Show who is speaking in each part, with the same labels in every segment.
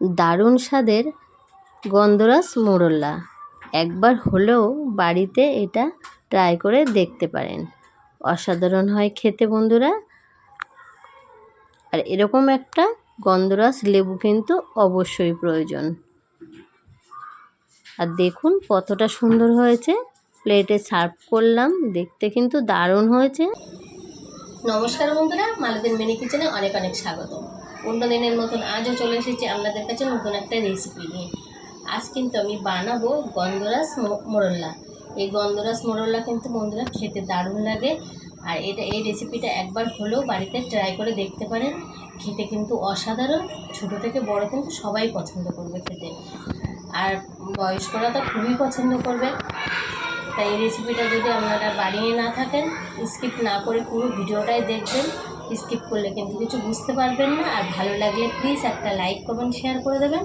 Speaker 1: দারুণ স্বাদের গন্ধরাস মোরল্লা। একবার হলেও বাড়িতে এটা ট্রাই করে দেখতে পারেন। অসাধারণ হয় খেতে বন্ধুরা। আর এরকম একটা গন্ধরাস লেবু কিন্তু অবশ্যই প্রয়োজন। আর দেখুন কতটা সুন্দর হয়েছে। প্লেটে সার্ভ করলাম, দেখতে কিন্তু দারুণ হয়েছে। নমস্কার বন্ধুরা মালুদের মিনি কিচেনে অনেক অনেক স্বাগত। অন্য দিনের মতন আজও চলে এসেছি আপনাদের কাছে নতুন একটা রেসিপি নিয়ে। আজ কিন্তু আমি বানাবো গন্ধরাস মোরল্লা। এই গন্ধরাস মোরল্লা কিন্তু বন্ধুরা খেতে দারুণ লাগে। আর এটা, এই রেসিপিটা একবার হলেও বাড়িতে ট্রাই করে দেখতে পারেন। খেতে কিন্তু অসাধারণ। ছোট থেকে বড় কিন্তু সবাই পছন্দ করবে খেতে। আর বয়স্করা তো খুবই পছন্দ করবে। তাই এই রেসিপিটা যদি আপনারা বানিয়ে না থাকেন স্কিপ না করে পুরো ভিডিওটাই দেখবেন। স্কিপ করলে কিন্তু কিছু বুঝতে পারবেন না। আর ভালো লাগলে প্লিজ একটা লাইক কমেন্ট শেয়ার করে দেবেন।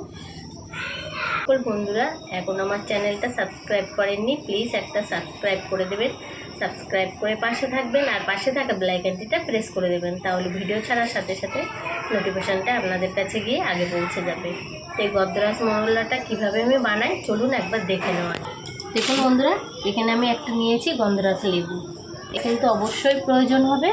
Speaker 1: সকল বন্ধুরা, এখন আমার চ্যানেলটা সাবস্ক্রাইব করেননি প্লিজ একটা সাবস্ক্রাইব করে দেবেন। সাবস্ক্রাইব করে পাশে থাকবেন আর পাশে থাকা ব্লাইকানটিটা প্রেস করে দেবেন। তাহলে ভিডিও ছাড়ার সাথে সাথে নোটিফিকেশানটা আপনাদের কাছে গিয়ে আগে পৌঁছে যাবে। এই গদ্রাস মরলাটা কীভাবে আমি বানাই, চলুন একবার দেখে নেওয়া দেখুন বন্ধুরা, এখানে আমি একটা নিয়েছি গন্ধরাস লেবু। এখানে তো অবশ্যই প্রয়োজন হবে।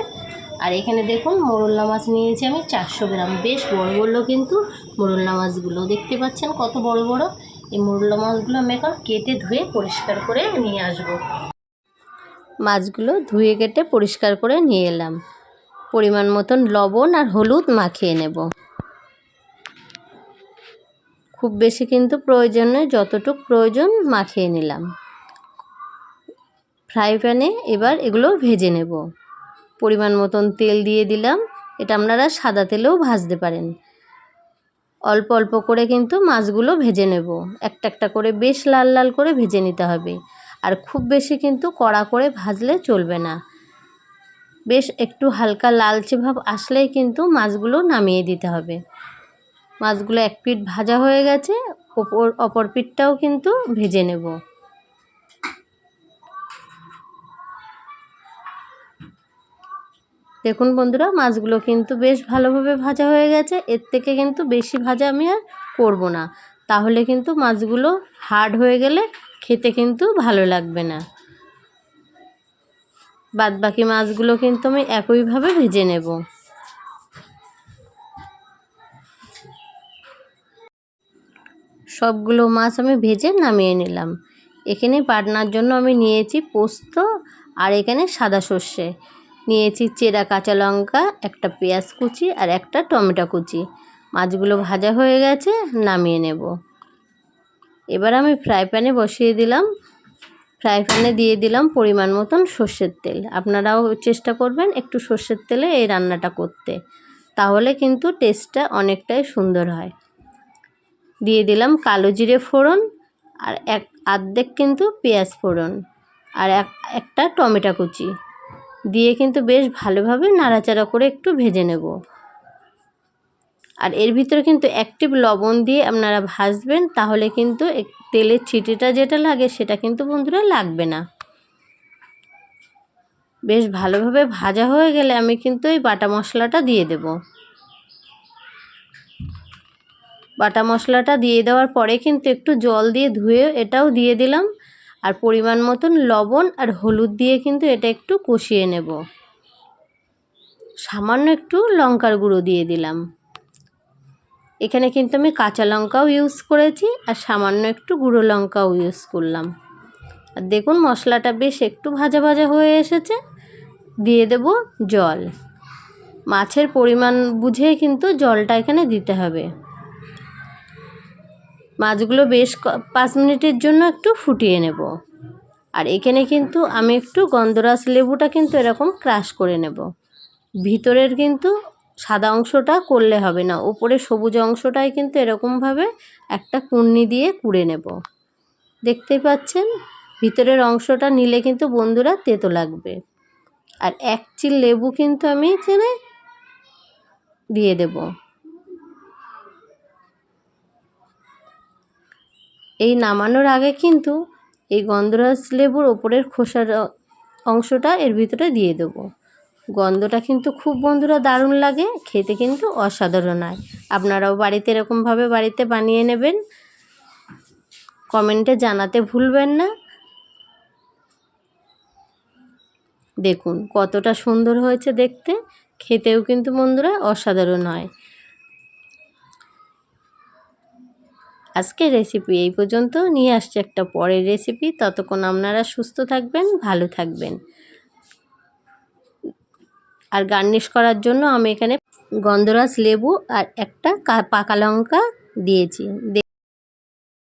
Speaker 1: আর এখানে দেখুন মোরল্লা মাছ নিয়েছি আমি চারশো গ্রাম। বেশ বড় বড় কিন্তু মোরল্লা মাছগুলো। দেখতে পাচ্ছেন কত বড় বড়? এই মোরল্লা মাছগুলো আমি এখন কেটে ধুয়ে পরিষ্কার করে নিয়ে আসব। মাছগুলো ধুয়ে কেটে পরিষ্কার করে নিয়ে এলাম। পরিমাণ মতন লবণ আর হলুদ মাখিয়ে নেব। খুব বেশি কিন্তু প্রয়োজন যতটুক প্রয়োজন মাখিয়ে নিলাম। ফ্রাই প্যানে এবার এগুলো ভেজে নেব। পরিমাণ মতন তেল দিয়ে দিলাম। এটা আপনারা সাদা তেলেও ভাজতে পারেন। অল্প অল্প করে কিন্তু মাছগুলো ভেজে নেব। একটা একটা করে বেশ লাল লাল করে ভেজে নিতে হবে। আর খুব বেশি কিন্তু কড়া করে ভাজলে চলবে না। বেশ একটু হালকা লালচে ভাব আসলেই কিন্তু মাছগুলো নামিয়ে দিতে হবে। মাছগুলো এক পিঠ ভাজা হয়ে গেছে, ওপর, অপর পিঠটাও কিন্তু ভেজে নেব। দেখুন বন্ধুরা, মাছগুলো কিন্তু বেশ ভালোভাবে ভাজা হয়ে গেছে। এর থেকে কিন্তু বেশি ভাজা আমি আর করব না। তাহলে কিন্তু মাছগুলো হার্ড হয়ে গেলে খেতে কিন্তু ভালো লাগবে না। বাদ বাকি মাছগুলো কিন্তু আমি একইভাবে ভেজে নেব। সবগুলো মাছ আমি ভেজে নামিয়ে নিলাম। এখানে বাটনার জন্য আমি নিয়েছি পোস্ত আর এখানে সাদা সর্ষে। নিয়েছি চেরা কাঁচা লঙ্কা, একটা পেঁয়াজ কুচি আর একটা টমেটো কুচি। মাছগুলো ভাজা হয়ে গেছে, নামিয়ে নেব। এবার আমি ফ্রাই প্যানে বসিয়ে দিলাম। ফ্রাই প্যানে দিয়ে দিলাম পরিমাণ মতন সর্ষের তেল। আপনারাও চেষ্টা করবেন একটু সর্ষের তেলে এই রান্নাটা করতে। তাহলে কিন্তু টেস্টটা অনেকটাই সুন্দর হয়। দিয়ে দিলাম কালো জিরে ফোড়ন আর এক আর্ধেক কিন্তু পেঁয়াজ ফোড়ন আর এক, একটা টমেটো কুচি। দিয়ে কিন্তু বেশ ভালোভাবে নাড়াচাড়া করে একটু ভেজে নেব। আর এর ভিতরে কিন্তু অ্যাক্টিভ লবণ দিয়ে আপনারা ভাজবেন, তাহলে কিন্তু তেলের ছিটিটা যেটা লাগে সেটা কিন্তু বন্ধুরা লাগবে না। বেশ ভালোভাবে ভাজা হয়ে গেলে আমি কিন্তু এই বাটা মশলাটা দিয়ে দেব। বাটা মশলাটা দিয়ে দেওয়ার পরে কিন্তু একটু জল দিয়ে ধুয়ে এটাও দিয়ে দিলাম। আর পরিমাণ মতন লবণ আর হলুদ দিয়ে কিন্তু এটা একটু কষিয়ে নেব। সামান্য একটু লঙ্কার গুঁড়ো দিয়ে দিলাম। এখানে কিন্তু আমি কাঁচা লঙ্কাও ইউজ করেছি আর সামান্য একটু গুঁড়ো লঙ্কাও ইউজ করলাম। আর দেখুন মশলাটা বেশ একটু ভাজা ভাজা হয়ে এসেছে। দিয়ে দেব জল। মাছের পরিমাণ বুঝে কিন্তু জলটা এখানে দিতে হবে। মাছগুলো বেশ পাঁচ মিনিটের জন্য একটু ফুটিয়ে নেব। আর এখানে কিন্তু আমি একটু গন্ধরাস লেবুটা কিন্তু এরকম ক্রাশ করে নেব। ভিতরের কিন্তু সাদা অংশটা করলে হবে না, উপরে সবুজ অংশটাই কিন্তু এরকমভাবে একটা কুর্নি দিয়ে কুড়ে নেব। দেখতেই পাচ্ছেন? ভিতরের অংশটা নিলে কিন্তু বন্ধুরা তেতো লাগবে। আর এক চিল লেবু কিন্তু আমি এখানে দিয়ে দেব। এই নামানোর আগে কিন্তু এই গন্ধরাজ লেবুর ওপরের খোসার অংশটা এর ভিতরে দিয়ে দেবো। গন্ধটা কিন্তু খুব বন্ধুরা দারুণ লাগে, খেতে কিন্তু অসাধারণ হয়। আপনারাও বাড়িতে এরকমভাবে বাড়িতে বানিয়ে নেবেন। কমেন্টে জানাতে ভুলবেন না। দেখুন কতটা সুন্দর হয়েছে দেখতে। খেতেও কিন্তু বন্ধুরা অসাধারণ হয়। আজকে রেসিপি এই পর্যন্ত। নিয়ে আসছে একটা পরের রেসিপি ততক্ষণ আপনারা সুস্থ থাকবেন, ভালো থাকবেন। আর গার্নিশ করার জন্য আমি এখানে গন্ধরাজ লেবু আর একটা পাকা লঙ্কা দিয়েছি।